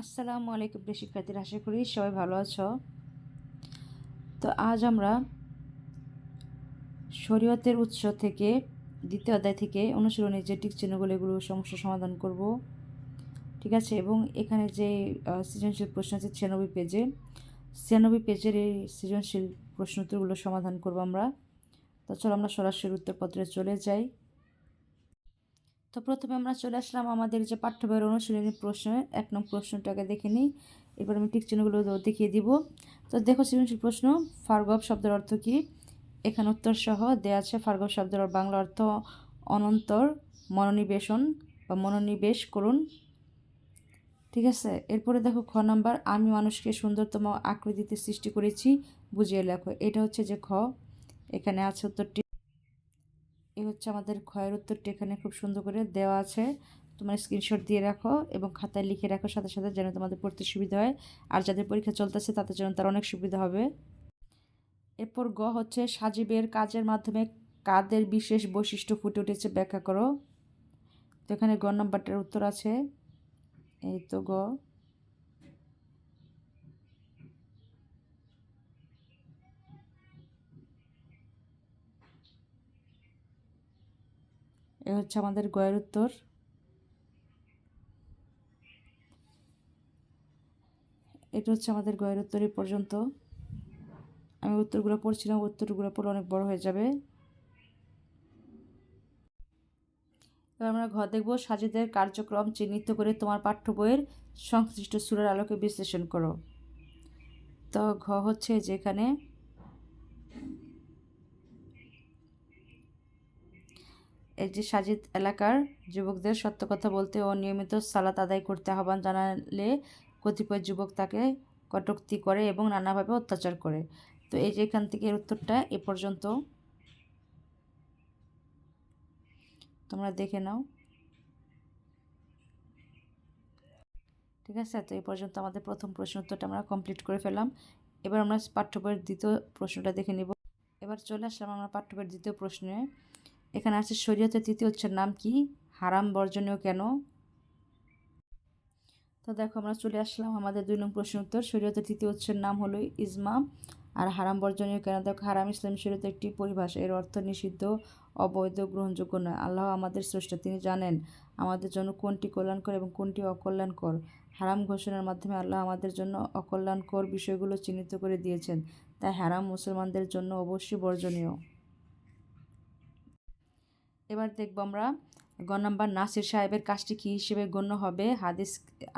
আসসালামু আলাইকুম প্রিয় শিক্ষার্থীরা, আশা করি সবাই ভালো আছো। তো আজ আমরা শরীয়তের উৎস থেকে, দ্বিতীয় অধ্যায় থেকে অনুশীলনের যে টিক চিহ্নগুলো, এগুলো সমস্যা সমাধান করব। ঠিক আছে? এবং এখানে যে সৃজনশীল প্রশ্ন আছে ছিয়ানব্বই পেজে, ছিয়ানব্বই পেজের এই সৃজনশীল প্রশ্ন উত্তরগুলো সমাধান করব আমরা। তো চলো আমরা সরাসরি উত্তরপত্রে চলে যাই। তো প্রথমে আমরা চলে আসলাম আমাদের যে পাঠ্য বইয়ের অনুশীলনী প্রশ্নের এক নং প্রশ্নটাকে দেখে নিই। এরপর আমি টিক চিহ্নগুলো দেখিয়ে দিব। তো দেখো সৃজনশীল প্রশ্ন, ফার্গব শব্দের অর্থ কী? এখানে উত্তর সহ দেয়া আছে ফার্গব শব্দের বাংলা অর্থ অনন্তর, মনোনিবেশন বা মনোনিবেশ করুন। ঠিক আছে? এরপরে দেখো খ নাম্বার, আমি মানুষকে সুন্দরতম আকৃতিতে সৃষ্টি করেছি, বুঝিয়ে লেখো। এটা হচ্ছে যে খ। এখানে আছে উত্তরটি হচ্ছে আমাদের ক্ষয়ের উত্তরটি এখানে খুব সুন্দর করে দেওয়া আছে। তোমার স্ক্রিনশট দিয়ে রাখো এবং খাতায় লিখে রাখো, সাথে সাথে যেন তোমাদের পড়তে সুবিধা হয়। আর যাদের পরীক্ষা চলতেছে, তাদের জন্য তার অনেক সুবিধা হবে। এরপর গ হচ্ছে, সাজীবের কাজের মাধ্যমে কাদের বিশেষ বৈশিষ্ট্য ফুটে উঠেছে ব্যাখ্যা করো। তো এখানে গ নম্বরটার উত্তর আছে। এই তো গ। এ হচ্ছে আমাদের গয়ের উত্তর। এটা হচ্ছে আমাদের গয়ের উত্তর এই পর্যন্ত। আমি উত্তরগুলো পড়ছিলাম, উত্তরগুলো পড়লে অনেক বড় হয়ে যাবে। এবার আমরা ঘর দেখব। সাজিদের কার্যক্রম চিহ্নিত করে তোমার পাঠ্য বইয়ের সংশ্লিষ্ট সুরের আলোকে বিশ্লেষণ করো। তো ঘ হচ্ছে যেখানে এই যে সাজিদ এলাকার যুবকদের সত্য কথা বলতে ও নিয়মিত সালাত আদায় করতে আহ্বান জানালে কতিপয় যুবক তাকে কটূক্তি করে এবং নানাভাবে অত্যাচার করে। তো এই যে এখান থেকে এর উত্তরটা এ পর্যন্ত। তোমরা দেখে নাও। ঠিক আছে, তো এই পর্যন্ত আমাদের প্রথম প্রশ্ন উত্তরটা আমরা কমপ্লিট করে ফেলাম এবার আমরা পাঠ্য বইয়ের দ্বিতীয় প্রশ্নটা দেখে নিব। এবার চলে আসলাম আমরা পাঠ্য দ্বিতীয় প্রশ্নে। এখানে আছে শরীয়তের তৃতীয় উৎসের নাম কি? হারাম বর্জনীয় কেন? তো দেখো আমরা চলে আসলাম আমাদের দুই নং প্রশ্ন উত্তর। শরীয়তের তৃতীয় উৎসের নাম হলো ইজমা। আর হারাম বর্জনীয় কেন? দেখো, হারাম ইসলাম শরীয়তের একটি পরিভাষা। এর অর্থ নিষিদ্ধ, অবৈধ, গ্রহণযোগ্য নয়। আল্লাহ আমাদের স্রষ্টা, তিনি জানেন আমাদের জন্য কোনটি কল্যাণকর এবং কোনটি অকল্যাণকর। হারাম ঘোষণার মাধ্যমে আল্লাহ আমাদের জন্য অকল্যাণকর বিষয়গুলো চিহ্নিত করে দিয়েছেন। তাই হারাম মুসলমানদের জন্য অবশ্যই বর্জনীয়। এবার দেখব আমরা গ নাম্বার নাসির সাহেবের কাজটি কী হিসেবে গণ্য হবে? হাদিস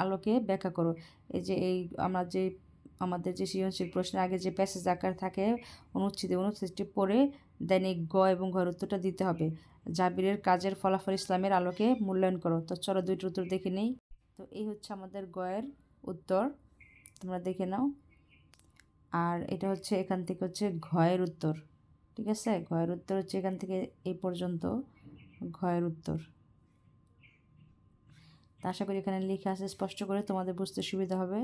আলোকে ব্যাখ্যা করো। এই যে এই আমরা যে আমাদের যে সৃজনশীল প্রশ্নের আগে যে প্যাসেজ আকার থাকে, অনুচ্ছেদে অনুচ্ছেদটি পড়ে দৈনিক গ এবং ঘর উত্তরটা দিতে হবে। জাবিরের কাজের ফলাফল ইসলামের আলোকে মূল্যায়ন করো। তো চলো দুইটি উত্তর দেখে নেই। তো এই হচ্ছে আমাদের গয়ের উত্তর। তোমরা দেখে নাও। আর এটা হচ্ছে এখান থেকে হচ্ছে ঘয়ের উত্তর। ঠিক আছে? ঘয়ের উত্তর হচ্ছে এখান থেকে এই পর্যন্ত। ঘয়ের উত্তর। তা আশা করি এখানে লেখা আছে স্পষ্ট করে, তোমাদের বুঝতে সুবিধা হবে।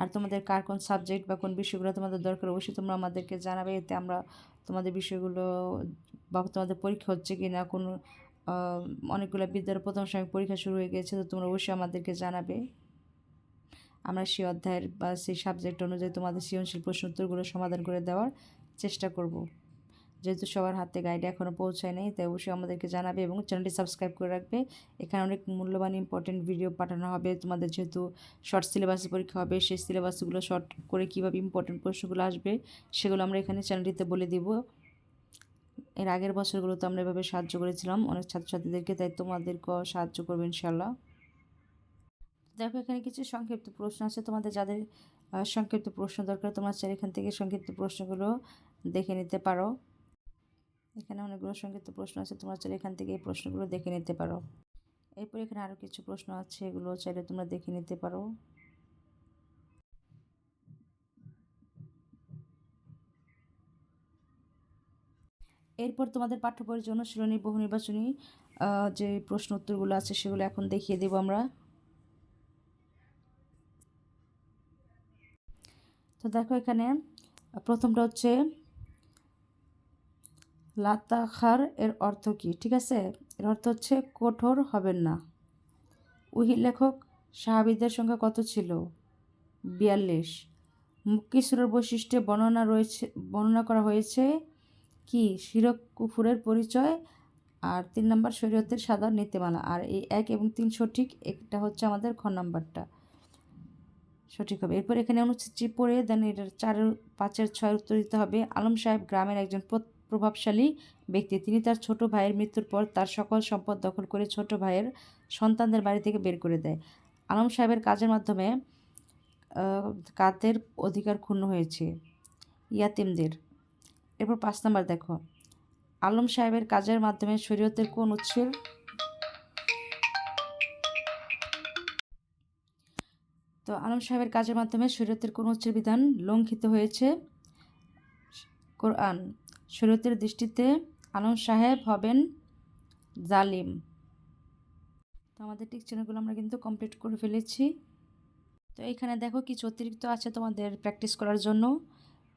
আর তোমাদের কার কোন সাবজেক্ট বা কোন বিষয়গুলো তোমাদের দরকার, অবশ্যই তোমরা আমাদেরকে জানাবে। এতে আমরা তোমাদের বিষয়গুলো বা তোমাদের পরীক্ষা হচ্ছে কি না, কোনো অনেকগুলো বিদ্যালয়ের প্রথম সময় পরীক্ষা শুরু হয়ে গেছে, তো তোমরা অবশ্যই আমাদেরকে জানাবে। আমরা সেই অধ্যায়ের বা সেই সাবজেক্ট অনুযায়ী তোমাদের সৃজনশীল প্রশ্ন উত্তরগুলো সমাধান করে দেওয়ার চেষ্টা করব। যেহেতু সবার হাতে গাইড এখনও পৌঁছায় নেই, তাই অবশ্যই আমাদেরকে জানাবে এবং চ্যানেলটি সাবস্ক্রাইব করে রাখবে। এখানে অনেক মূল্যবান ইম্পর্টেন্ট ভিডিও পাঠানো হবে। তোমাদের যেহেতু শর্ট সিলেবাসে পরীক্ষা হবে, সেই সিলেবাসগুলো শর্ট করে কীভাবে ইম্পর্টেন্ট প্রশ্নগুলো আসবে, সেগুলো আমরা এখানে চ্যানেলটিতে বলে দিব। এর আগের বছরগুলোতে আমরা এভাবে সাহায্য করেছিলাম, অনেক ছাত্রছাত্রীদেরকে, তাই তোমাদেরকেও সাহায্য করবে ইনশাল্লাহ দেখো, এখানে কিছু সংক্ষিপ্ত প্রশ্ন আছে। তোমাদের যাদের সংক্ষিপ্ত প্রশ্ন দরকার, তোমরা চাই এখান থেকে সংক্ষিপ্ত প্রশ্নগুলো দেখে নিতে পারো। এখানে অনেকগুলো সংক্ষিপ্ত প্রশ্ন আছে, তোমরা চাইলে এখান থেকে এই প্রশ্নগুলো দেখে নিতে পারো। এরপর এখানে আরও কিছু প্রশ্ন আছে, এগুলো চাইলে তোমরা দেখে নিতে পারো। এরপর তোমাদের পাঠ্য জন্য অনুশীলনী বহু নির্বাচনী যে প্রশ্ন উত্তরগুলো আছে সেগুলো এখন দেখিয়ে দেবো আমরা। তো দেখো এখানে, প্রথমটা হচ্ছে লাতাখার এর অর্থ কী? ঠিক আছে? এর অর্থ হচ্ছে কঠোর হবেন না। উহি লেখক সাহাবিদের সংখ্যা কত ছিল? বিয়াল্লিশ। মুক্কি সুরের বৈশিষ্ট্যে বর্ণনা রয়েছে, বর্ণনা করা হয়েছে কি? শিরক কুফুরের পরিচয় আর তিন নম্বর শরীয়তের সাধারণ নীতিমালা। আর এই এক এবং তিন সঠিক, একটা হচ্ছে আমাদের খ নাম্বারটা। সঠিক হবে। এরপর এখানে অনুচ্ছেদটি পড়ে, দেন এটার চারের, পাঁচের ছয় উত্তর দিতে হবে। আলম সাহেব গ্রামের একজন প্রভাবশালী ব্যক্তি। তিনি তার ছোট ভাইয়ের মৃত্যুর পর তার সকল সম্পদ দখল করে ছোট ভাইয়ের সন্তানদের বাড়ি থেকে বের করে দেয়। আলম সাহেবের কাজের মাধ্যমে কাদের অধিকার ক্ষুণ্ণ হয়েছে? ইয়াতিমদের। এরপর পাঁচ নাম্বার দেখো। আলম সাহেবের কাজের মাধ্যমে শরীয়তের কোন উৎসের তো আলম সাহেবের কাজের মাধ্যমে শরীয়তের কোন উচ্চের বিধান লঙ্ঘিত হয়েছে? কোরআন। শরীয়তের দৃষ্টিতে আলম সাহেব হবেন জালিম। তো আমাদের টিক চ্যানেলগুলো আমরা কিন্তু কমপ্লিট করে ফেলেছি। তো এখানে দেখো কিছু অতিরিক্ত আছে তোমাদের প্র্যাকটিস করার জন্য।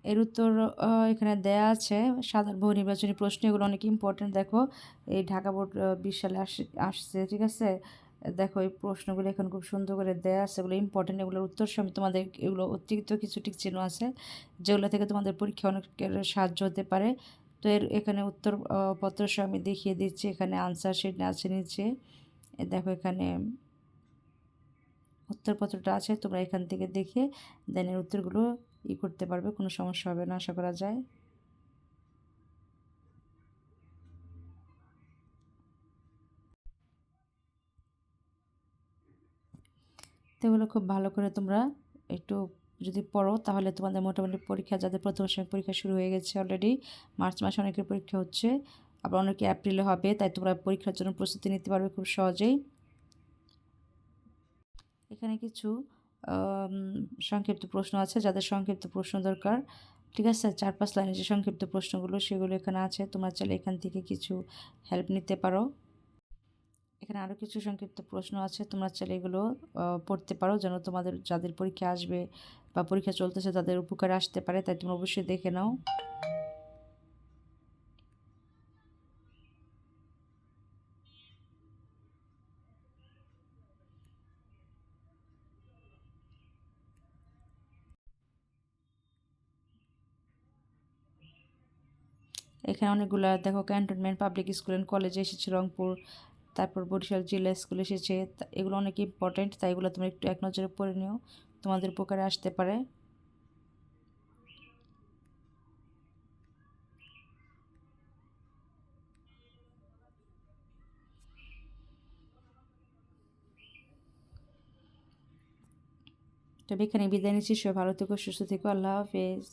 এর উত্তর এখানে দেয়া আছে সাধারণ বহু নির্বাচনী প্রশ্ন, এগুলো অনেক ইম্পর্টেন্ট দেখো। এই ঢাকা বোর্ড বিশ সালে আস- আসছে, ঠিক আছে? দেখো এই প্রশ্নগুলো এখন খুব সুন্দর করে দেয়া আছে এগুলো ইম্পর্টেন্ট এগুলোর উত্তর সময় তোমাদের এগুলো অতিরিক্ত কিছু টিক চিহ্ন আছে যেগুলো থেকে তোমাদের পরীক্ষা অনেক সাহায্য হতে পারে। তো এর এখানে উত্তর আহ, পত্র সহ আমি দেখিয়ে দিচ্ছি এখানে আনসার শিট আছে নিচে। দেখো এখানে উত্তরপত্রটা আছে তোমরা এখান থেকে দেখে দেন এর উত্তরগুলো ই করতে পারবে কোনো সমস্যা হবে না আশা করা যায়। তো এগুলো খুব ভালো করে তোমরা একটু যদি পড়ো, তাহলে তোমাদের মোটামুটি পরীক্ষা, যাদের প্রথম সময় পরীক্ষা শুরু হয়ে গেছে অলরেডি মার্চ মাসে অনেকের পরীক্ষা হচ্ছে, আবার অনেকে এপ্রিলে হবে, তাই তোমরা পরীক্ষার জন্য প্রস্তুতি নিতে পারবে খুব সহজেই। এখানে কিছু সংক্ষিপ্ত প্রশ্ন আছে, যাদের সংক্ষিপ্ত প্রশ্ন দরকার, ঠিক আছে? চার পাঁচ লাইনের যে সংক্ষিপ্ত প্রশ্নগুলো, সেগুলো এখানে আছে, তোমরা চাইলে এখান থেকে কিছু হেল্প নিতে পারো। এখানে আরও কিছু সংক্ষিপ্ত প্রশ্ন আছে। তোমরা চাইলে এগুলো পড়তে পারো যেন তোমাদের, যাদের পরীক্ষা আসবে বা পরীক্ষা চলতেছে তাদের উপকারে আসতে পারে। তাই তোমরা অবশ্যই দেখে নাও। এখানে অনেকগুলো, দেখো, ক্যান্টনমেন্ট, পাবলিক স্কুল অ্যান্ড কলেজে এসেছে রংপুর। তারপর বরিশাল জেলা স্কুল এসেছে এগুলো অনেক ইম্পর্টেন্ট তাই এগুলো তোমরা একটু এক নজরে পড়ে নিও। তোমাদের উপকারে আসতে পারে। তবে এখানে বিদায় নিচ্ছি, সবাই ভালো থেকো, সুস্থ থেকো, আল্লাহ হাফেজ।